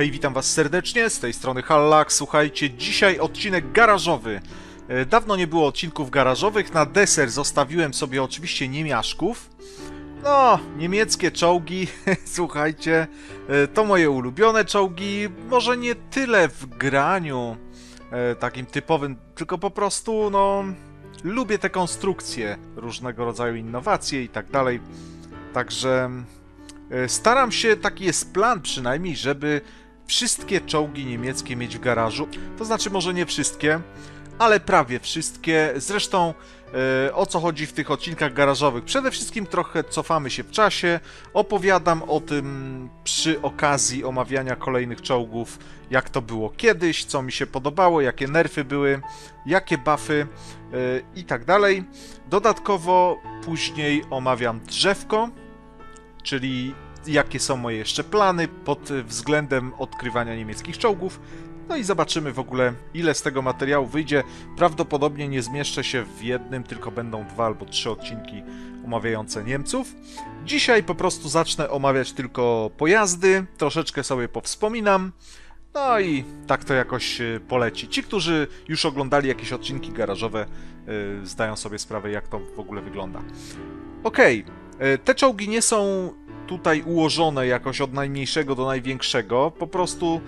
Hej, witam was serdecznie, z tej strony Hallak. Słuchajcie, dzisiaj odcinek garażowy. E, Dawno nie było odcinków garażowych, na deser zostawiłem sobie oczywiście niemiaszków. No, niemieckie czołgi, słuchajcie, e, to moje ulubione czołgi, może nie tyle w graniu e, takim typowym, tylko po prostu, no, lubię te konstrukcje, różnego rodzaju innowacje i tak dalej. Także staram się, taki jest plan przynajmniej, żeby wszystkie czołgi niemieckie mieć w garażu. To znaczy, może nie wszystkie, ale prawie wszystkie. Zresztą e, o co chodzi w tych odcinkach garażowych? Przede wszystkim trochę cofamy się w czasie, opowiadam o tym przy okazji omawiania kolejnych czołgów, jak to było kiedyś, co mi się podobało, jakie nerfy były, jakie buffy e, i tak dalej. Dodatkowo później omawiam drzewko, czyli jakie są moje jeszcze plany pod względem odkrywania niemieckich czołgów. No i zobaczymy w ogóle, ile z tego materiału wyjdzie. Prawdopodobnie nie zmieszczę się w jednym, tylko będą dwa albo trzy odcinki omawiające Niemców. Dzisiaj po prostu zacznę omawiać tylko pojazdy, troszeczkę sobie powspominam. No i tak to jakoś y, poleci. Ci, którzy już oglądali jakieś odcinki garażowe, y, zdają sobie sprawę, jak to w ogóle wygląda. Okej, y, te czołgi nie są tutaj ułożone jakoś od najmniejszego do największego. Po prostu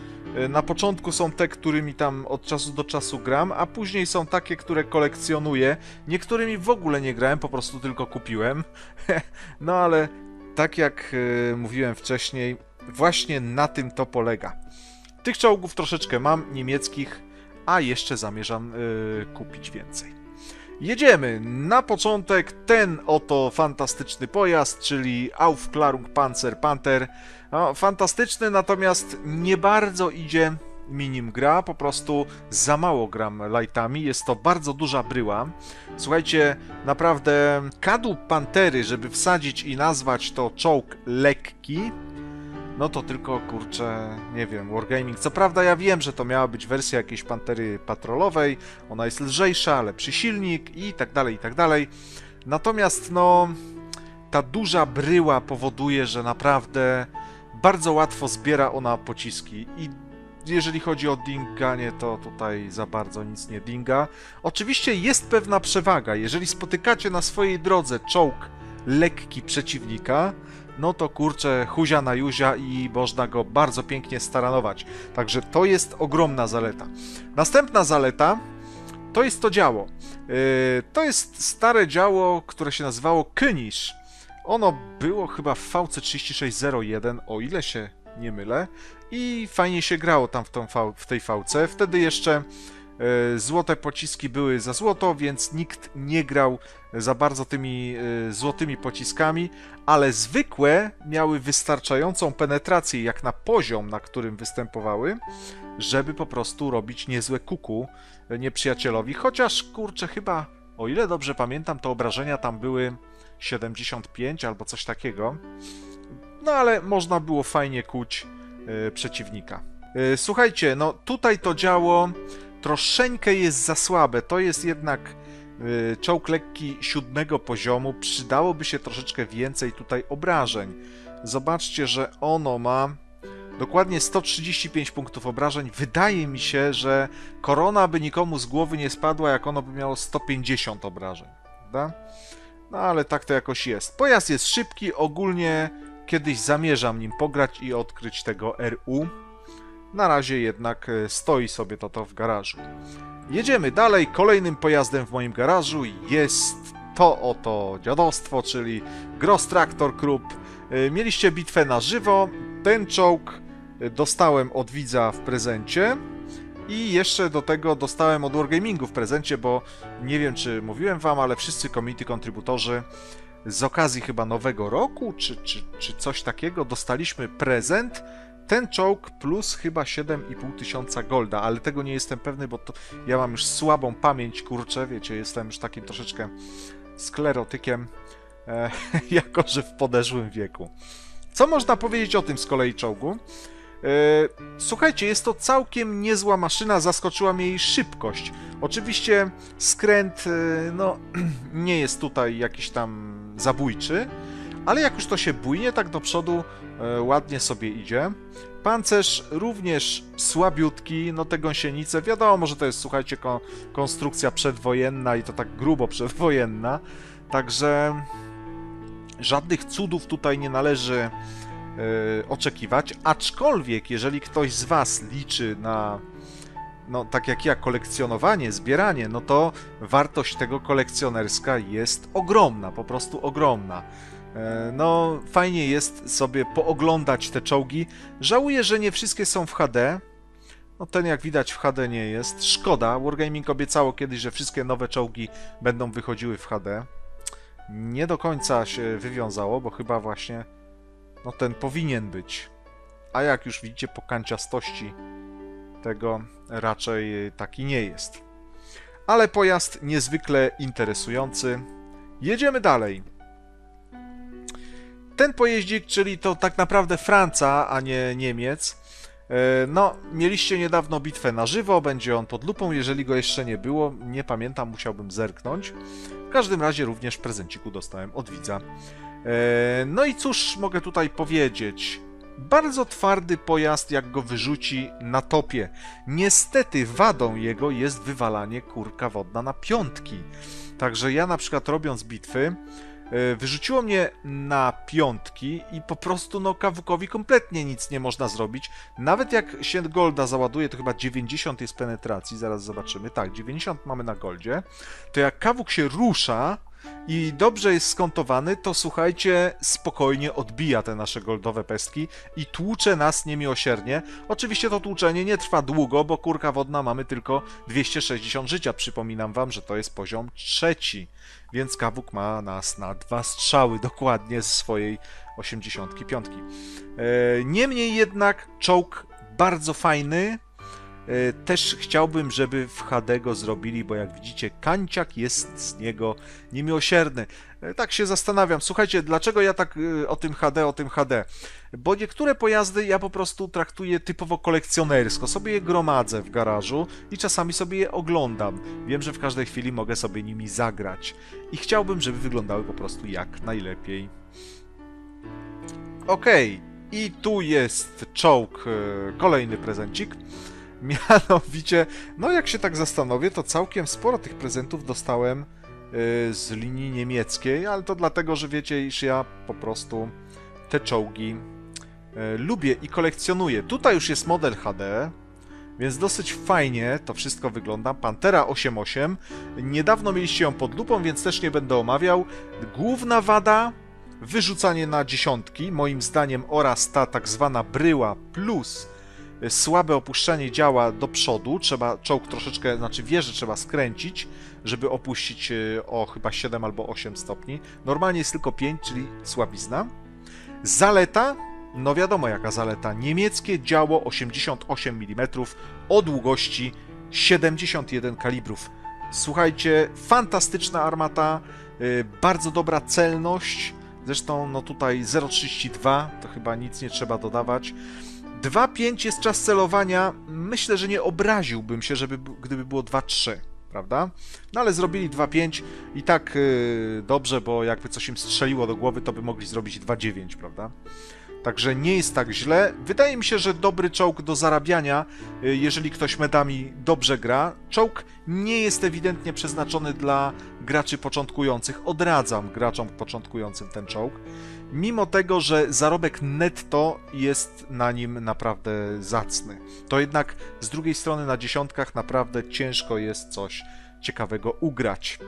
y, na początku są te, którymi tam od czasu do czasu gram, a później są takie, które kolekcjonuję. Niektórymi w ogóle nie grałem, po prostu tylko kupiłem. no ale tak jak y, mówiłem wcześniej, właśnie na tym to polega. Tych czołgów troszeczkę mam, niemieckich, a jeszcze zamierzam y, kupić więcej. Jedziemy. Na początek ten oto fantastyczny pojazd, czyli Aufklärung Panzer Panther. No, fantastyczny, natomiast nie bardzo idzie mi gra, po prostu za mało gram lightami, jest to bardzo duża bryła. Słuchajcie, naprawdę kadłub Pantery, żeby wsadzić i nazwać to czołg lekki, no to tylko, kurczę, nie wiem, Wargaming. Co prawda ja wiem, że to miała być wersja jakiejś Pantery patrolowej, ona jest lżejsza, lepszy silnik i tak dalej, i tak dalej. Natomiast, no, ta duża bryła powoduje, że naprawdę bardzo łatwo zbiera ona pociski i jeżeli chodzi o dinganie, to tutaj za bardzo nic nie dinga. Oczywiście jest pewna przewaga. Jeżeli spotykacie na swojej drodze czołg lekki przeciwnika, no to kurczę, huzia na juzia i można go bardzo pięknie staranować. Także to jest ogromna zaleta. Następna zaleta to jest to działo. Yy, to jest stare działo, które się nazywało Kynisz. Ono było chyba w VC3601, o ile się nie mylę, i fajnie się grało tam w, tą w tej VC. Wtedy jeszcze złote pociski były za złoto, więc nikt nie grał za bardzo tymi e, złotymi pociskami, ale zwykłe miały wystarczającą penetrację jak na poziom, na którym występowały, żeby po prostu robić niezłe kuku nieprzyjacielowi. Chociaż kurczę, chyba o ile dobrze pamiętam, to obrażenia tam były 75 albo coś takiego. No ale można było fajnie kuć e, przeciwnika. E, słuchajcie, no tutaj to działo troszeczkę jest za słabe. To jest jednak e, czołg lekki siódmego poziomu. Przydałoby się troszeczkę więcej tutaj obrażeń. Zobaczcie, że ono ma dokładnie 135 punktów obrażeń. Wydaje mi się, że korona by nikomu z głowy nie spadła, jak ono by miało 150 obrażeń. Prawda? No ale tak to jakoś jest. Pojazd jest szybki, ogólnie kiedyś zamierzam nim pograć i odkryć tego RU. Na razie jednak e, stoi sobie to to w garażu. Jedziemy dalej. Kolejnym pojazdem w moim garażu jest to oto dziadostwo, czyli Gross Tractor Krupp. E, Mieliście bitwę na żywo. Ten czołg e, dostałem od widza w prezencie. I jeszcze do tego dostałem od Wargamingu w prezencie, bo nie wiem czy mówiłem wam, ale wszyscy community kontrybutorzy z okazji chyba nowego roku, czy, czy, czy coś takiego, dostaliśmy prezent. Ten czołg plus chyba 7,5 tysiąca golda, ale tego nie jestem pewny, bo to ja mam już słabą pamięć, kurczę, wiecie, jestem już takim troszeczkę sklerotykiem, e, jako że w podeszłym wieku. Co można powiedzieć o tym z kolei czołgu? E, Słuchajcie, jest to całkiem niezła maszyna, zaskoczyła mnie jej szybkość. Oczywiście skręt, e, no, nie jest tutaj jakiś tam zabójczy, ale jak już to się bujnie tak do przodu, e, ładnie sobie idzie. Pancerz również słabiutki, no te gąsienice, wiadomo, że to jest, słuchajcie, ko konstrukcja przedwojenna i to tak grubo przedwojenna, także żadnych cudów tutaj nie należy e, oczekiwać, aczkolwiek jeżeli ktoś z Was liczy na no tak jak ja, kolekcjonowanie, zbieranie, no to wartość tego kolekcjonerska jest ogromna, po prostu ogromna. E, No, fajnie jest sobie pooglądać te czołgi. Żałuję, że nie wszystkie są w HD. No, ten jak widać w HD nie jest. Szkoda. Wargaming obiecało kiedyś, że wszystkie nowe czołgi będą wychodziły w HD. Nie do końca się wywiązało, bo chyba właśnie no ten powinien być. A jak już widzicie po kanciastości tego raczej taki nie jest. Ale pojazd niezwykle interesujący. Jedziemy dalej. Ten pojeździk, czyli to tak naprawdę Franca, a nie Niemiec. e, No, mieliście niedawno bitwę na żywo, będzie on pod lupą, jeżeli go jeszcze nie było, nie pamiętam, musiałbym zerknąć. W każdym razie również w prezenciku dostałem od widza. E, No i cóż mogę tutaj powiedzieć? Bardzo twardy pojazd, jak go wyrzuci na topie. Niestety wadą jego jest wywalanie kurka wodna na piątki. Także ja na przykład robiąc bitwy, wyrzuciło mnie na piątki i po prostu no kawukowi kompletnie nic nie można zrobić. Nawet jak się golda załaduje, to chyba 90 jest penetracji, zaraz zobaczymy. Tak, 90 mamy na goldzie. To jak kawuk się rusza, i dobrze jest skontowany, to słuchajcie, spokojnie odbija te nasze goldowe pestki i tłucze nas niemiłosiernie. Oczywiście to tłuczenie nie trwa długo, bo kurka wodna mamy tylko 260 życia. Przypominam wam, że to jest poziom trzeci, więc kawuk ma nas na dwa strzały dokładnie z swojej 85. E, Niemniej jednak czołg bardzo fajny, Też chciałbym, żeby w HD go zrobili, bo jak widzicie, kanciak jest z niego niemiłosierny. E, Tak się zastanawiam. Słuchajcie, dlaczego ja tak e, o tym HD, o tym HD? Bo niektóre pojazdy ja po prostu traktuję typowo kolekcjonersko. Sobie je gromadzę w garażu i czasami sobie je oglądam. Wiem, że w każdej chwili mogę sobie nimi zagrać. I chciałbym, żeby wyglądały po prostu jak najlepiej. Okej, i tu jest czołg, e, kolejny prezencik. Mianowicie, no jak się tak zastanowię, to całkiem sporo tych prezentów dostałem y, z linii niemieckiej, ale to dlatego, że wiecie, iż ja po prostu te czołgi y, lubię i kolekcjonuję. Tutaj już jest model HD, więc dosyć fajnie to wszystko wygląda. Pantera 8.8. Niedawno mieliście ją pod lupą, więc też nie będę omawiał. Główna wada wyrzucanie na dziesiątki, moim zdaniem, oraz ta tak zwana bryła plus słabe opuszczanie działa do przodu, trzeba czołg troszeczkę, znaczy wieżę trzeba skręcić, żeby opuścić e, o chyba 7 albo 8 stopni. Normalnie jest tylko 5, czyli słabizna. Zaleta, no wiadomo jaka zaleta, niemieckie działo 88 mm o długości 71 kalibrów. Słuchajcie, fantastyczna armata, y, bardzo dobra celność, zresztą no tutaj 0,32, to chyba nic nie trzeba dodawać. 2,5 jest czas celowania. Myślę, że nie obraziłbym się, żeby, gdyby było 2,3, prawda? No ale zrobili 2,5 i tak yy, dobrze, bo jakby coś im strzeliło do głowy, to by mogli zrobić 2,9, prawda? Także nie jest tak źle. Wydaje mi się, że dobry czołg do zarabiania, y, jeżeli ktoś medami dobrze gra. Czołg nie jest ewidentnie przeznaczony dla graczy początkujących. Odradzam graczom początkującym ten czołg. Mimo tego, że zarobek netto jest na nim naprawdę zacny. To jednak z drugiej strony na dziesiątkach naprawdę ciężko jest coś ciekawego ugrać.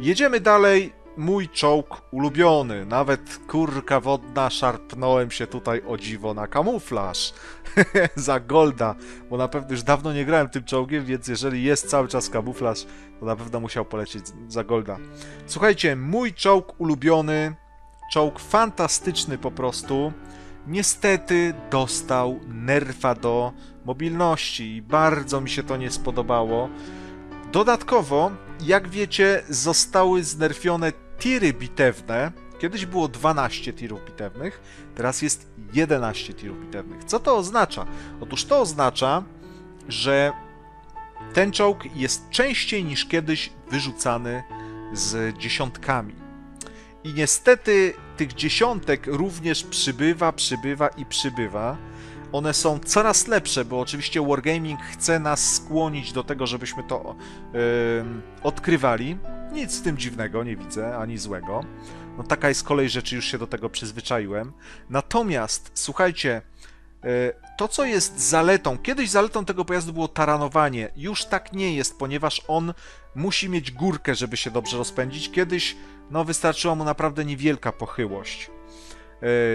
Jedziemy dalej. Mój czołg ulubiony. Nawet kurka wodna szarpnąłem się tutaj o dziwo na kamuflaż. Za golda, bo na pewno już dawno nie grałem tym czołgiem, więc jeżeli jest cały czas kamuflaż, to na pewno musiał polecieć za golda. Słuchajcie, mój czołg ulubiony, czołg fantastyczny po prostu. Niestety dostał nerfa do mobilności i bardzo mi się to nie spodobało. Dodatkowo, jak wiecie, zostały znerfione tiry bitewne. Kiedyś było 12 tirów bitewnych, teraz jest 11 tirów bitewnych. Co to oznacza? Otóż to oznacza, że ten czołg jest częściej niż kiedyś wyrzucany z dziesiątkami. I niestety tych dziesiątek również przybywa, przybywa i przybywa. One są coraz lepsze, bo oczywiście Wargaming chce nas skłonić do tego, żebyśmy to yy, odkrywali. Nic z tym dziwnego nie widzę, ani złego. No taka jest kolej rzeczy, już się do tego przyzwyczaiłem. Natomiast, słuchajcie, E, to, co jest zaletą, kiedyś zaletą tego pojazdu było taranowanie, już tak nie jest, ponieważ on musi mieć górkę, żeby się dobrze rozpędzić. Kiedyś no, wystarczyła mu naprawdę niewielka pochyłość.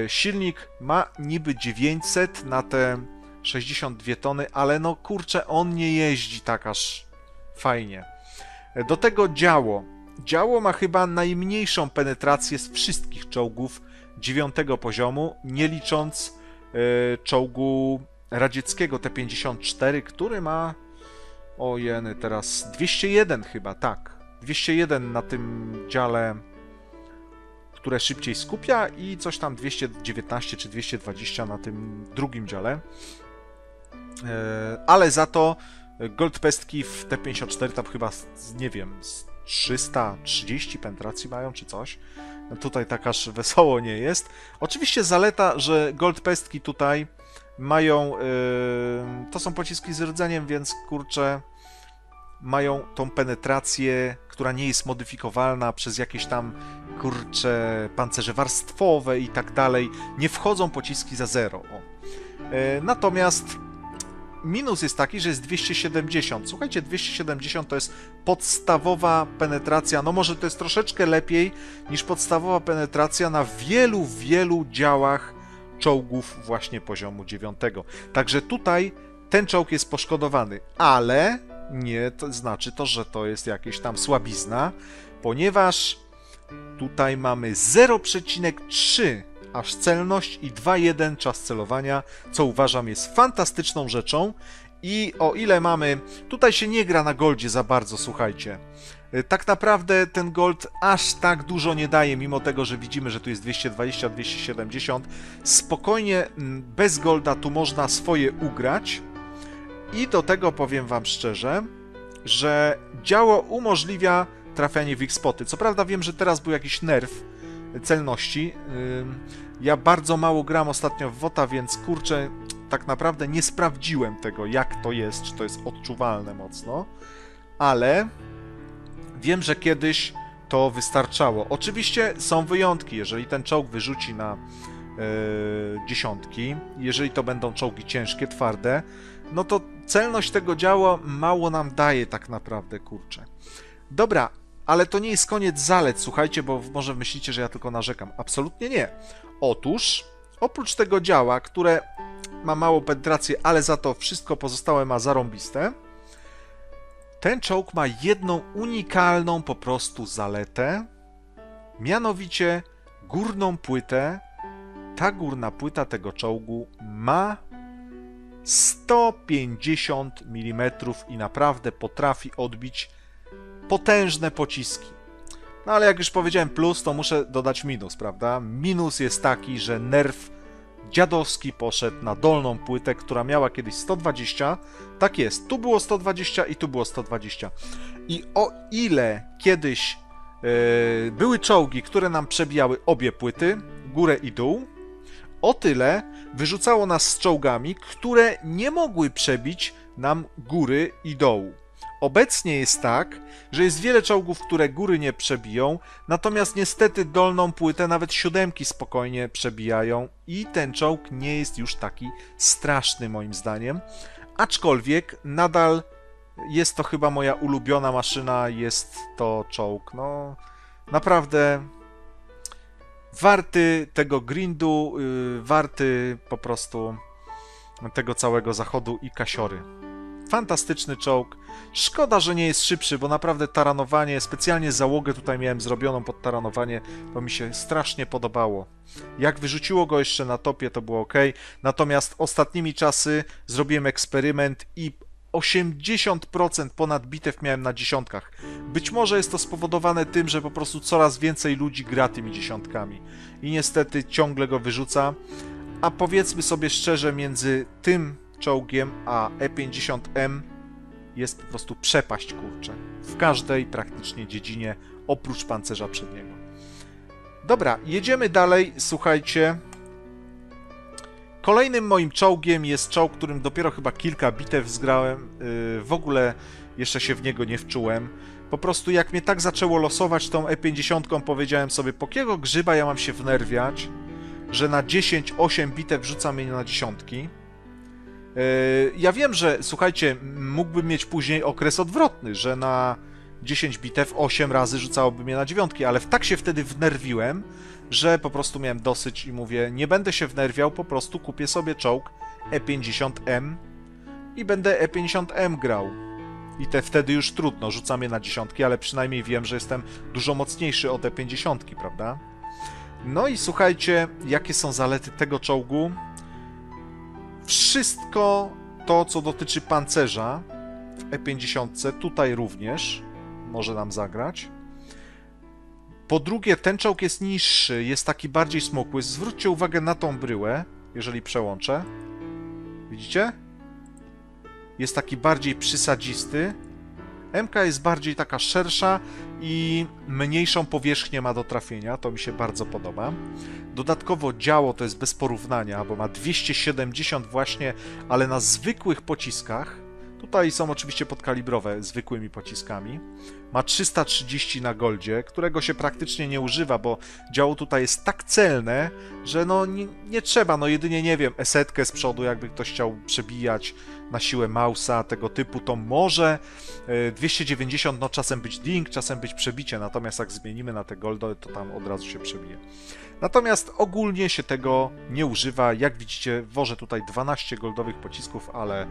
E, silnik ma niby 900 na te 62 tony, ale no kurczę, on nie jeździ tak aż fajnie. E, do tego działo. Działo ma chyba najmniejszą penetrację z wszystkich czołgów dziewiątego poziomu, nie licząc E, czołgu radzieckiego T-54, który ma o jeny, teraz 201 chyba, tak. 201 na tym dziale, które szybciej skupia i coś tam 219 czy 220 na tym drugim dziale. E, ale za to Goldpestki w T-54 tam chyba, nie wiem, 330 penetracji mają czy coś. Tutaj tak aż wesoło nie jest. Oczywiście zaleta, że goldpestki tutaj mają... Yy, to są pociski z rdzeniem, więc kurczę mają tą penetrację, która nie jest modyfikowalna przez jakieś tam kurcze pancerze warstwowe i tak dalej. Nie wchodzą pociski za zero. O. Yy, natomiast minus jest taki, że jest 270. Słuchajcie, 270 to jest podstawowa penetracja. No może to jest troszeczkę lepiej niż podstawowa penetracja na wielu, wielu działach czołgów właśnie poziomu 9. Także tutaj ten czołg jest poszkodowany, ale nie to znaczy to, że to jest jakieś tam słabizna, ponieważ tutaj mamy 0,3 aż celność i 2-1 czas celowania, co uważam jest fantastyczną rzeczą. I o ile mamy. Tutaj się nie gra na goldzie za bardzo, słuchajcie. Y, tak naprawdę ten gold aż tak dużo nie daje, mimo tego, że widzimy, że tu jest 220, 270. Spokojnie bez golda tu można swoje ugrać. I do tego powiem Wam szczerze, że działo umożliwia trafianie w ich spoty. Co prawda wiem, że teraz był jakiś nerw, celności. Ja bardzo mało gram ostatnio w WOTA, więc kurczę, tak naprawdę nie sprawdziłem tego, jak to jest, czy to jest odczuwalne mocno, ale wiem, że kiedyś to wystarczało. Oczywiście są wyjątki, jeżeli ten czołg wyrzuci na yy, dziesiątki, jeżeli to będą czołgi ciężkie, twarde, no to celność tego działa mało nam daje tak naprawdę, kurczę. Dobra, ale to nie jest koniec zalet, słuchajcie, bo może myślicie, że ja tylko narzekam. Absolutnie nie. Otóż, oprócz tego działa, które ma małą penetrację, ale za to wszystko pozostałe ma zarąbiste, ten czołg ma jedną unikalną po prostu zaletę, mianowicie górną płytę. Ta górna płyta tego czołgu ma 150 mm i naprawdę potrafi odbić potężne pociski. No ale jak już powiedziałem plus, to muszę dodać minus, prawda? Minus jest taki, że nerw dziadowski poszedł na dolną płytę, która miała kiedyś 120. Tak jest, tu było 120 i tu było 120. I o ile kiedyś yy, były czołgi, które nam przebijały obie płyty, górę i dół, o tyle wyrzucało nas z czołgami, które nie mogły przebić nam góry i dołu. Obecnie jest tak, że jest wiele czołgów, które góry nie przebiją, natomiast niestety dolną płytę nawet siódemki spokojnie przebijają i ten czołg nie jest już taki straszny moim zdaniem. Aczkolwiek nadal jest to chyba moja ulubiona maszyna, jest to czołg, no naprawdę warty tego grindu, yy, warty po prostu tego całego zachodu i kasiory. Fantastyczny czołg. Szkoda, że nie jest szybszy, bo naprawdę taranowanie, specjalnie załogę tutaj miałem zrobioną pod taranowanie, to mi się strasznie podobało. Jak wyrzuciło go jeszcze na topie, to było ok. Natomiast ostatnimi czasy zrobiłem eksperyment i 80% ponad bitew miałem na dziesiątkach. Być może jest to spowodowane tym, że po prostu coraz więcej ludzi gra tymi dziesiątkami. I niestety ciągle go wyrzuca. A powiedzmy sobie szczerze, między tym czołgiem, a E50M jest po prostu przepaść kurczę. W każdej praktycznie dziedzinie oprócz pancerza przedniego. Dobra, jedziemy dalej. Słuchajcie. Kolejnym moim czołgiem jest czołg, którym dopiero chyba kilka bitew zgrałem. Yy, w ogóle jeszcze się w niego nie wczułem. Po prostu jak mnie tak zaczęło losować tą E50, powiedziałem sobie, po kiego grzyba ja mam się wnerwiać, że na 10-8 bitew wrzuca mnie na dziesiątki. Yy, ja wiem, że słuchajcie, mógłbym mieć później okres odwrotny, że na 10 bitew 8 razy rzucałoby mnie na dziewiątki, ale tak się wtedy wnerwiłem, że po prostu miałem dosyć i mówię, nie będę się wnerwiał, po prostu kupię sobie czołg E50M i będę E50M grał. I te wtedy już trudno, rzucam je na dziesiątki, ale przynajmniej wiem, że jestem dużo mocniejszy od E50, prawda? No i słuchajcie, jakie są zalety tego czołgu? Wszystko to, co dotyczy pancerza w E50, tutaj również może nam zagrać. Po drugie, ten czołg jest niższy, jest taki bardziej smukły. Zwróćcie uwagę na tą bryłę, jeżeli przełączę. Widzicie? Jest taki bardziej przysadzisty. MK jest bardziej taka szersza i mniejszą powierzchnię ma do trafienia, to mi się bardzo podoba. Dodatkowo działo to jest bez porównania, bo ma 270 właśnie, ale na zwykłych pociskach. Tutaj są oczywiście podkalibrowe, zwykłymi pociskami. Ma 330 na goldzie, którego się praktycznie nie używa, bo działo tutaj jest tak celne, że no nie, nie trzeba, no jedynie nie wiem, esetkę z przodu, jakby ktoś chciał przebijać na siłę mausa tego typu, to może 290, no czasem być ding, czasem być przebicie, natomiast jak zmienimy na te goldo, to tam od razu się przebije. Natomiast ogólnie się tego nie używa. Jak widzicie, wożę tutaj 12 goldowych pocisków, ale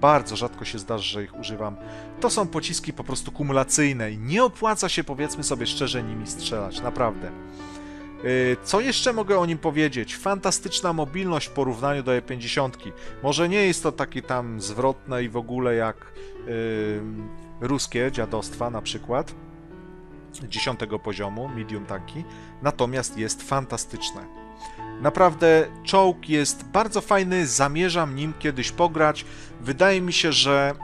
bardzo rzadko się zdarzy, że ich używam. To są pociski po prostu kumulacyjne i nie opłaca się, powiedzmy sobie szczerze, nimi strzelać, naprawdę. Co jeszcze mogę o nim powiedzieć? Fantastyczna mobilność w porównaniu do E50. Może nie jest to takie tam zwrotne i w ogóle jak yy, ruskie dziadostwa na przykład, 10 poziomu, medium taki, natomiast jest fantastyczne. Naprawdę czołg jest bardzo fajny, zamierzam nim kiedyś pograć. Wydaje mi się, że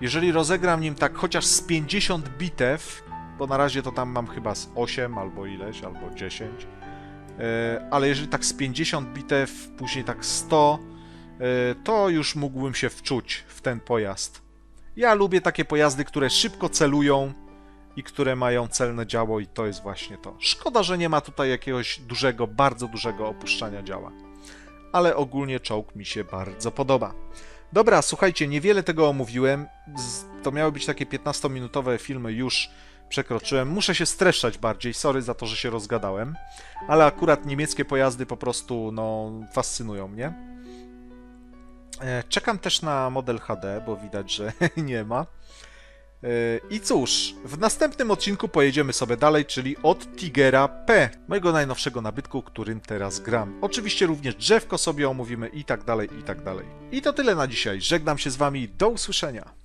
jeżeli rozegram nim tak chociaż z 50 bitew, bo na razie to tam mam chyba z 8 albo ileś, albo 10, ale jeżeli tak z 50 bitew, później tak 100, to już mógłbym się wczuć w ten pojazd. Ja lubię takie pojazdy, które szybko celują, i które mają celne działo i to jest właśnie to. Szkoda, że nie ma tutaj jakiegoś dużego, bardzo dużego opuszczania działa. Ale ogólnie czołg mi się bardzo podoba. Dobra, słuchajcie, niewiele tego omówiłem. To miały być takie 15-minutowe filmy, już przekroczyłem. Muszę się streszczać bardziej, sorry za to, że się rozgadałem. Ale akurat niemieckie pojazdy po prostu, no, fascynują mnie. E, czekam też na model HD, bo widać, że nie ma. E, I cóż, w następnym odcinku pojedziemy sobie dalej, czyli od Tigera P, mojego najnowszego nabytku, którym teraz gram. Oczywiście również drzewko sobie omówimy i tak dalej, i tak dalej. I to tyle na dzisiaj. Żegnam się z wami, do usłyszenia.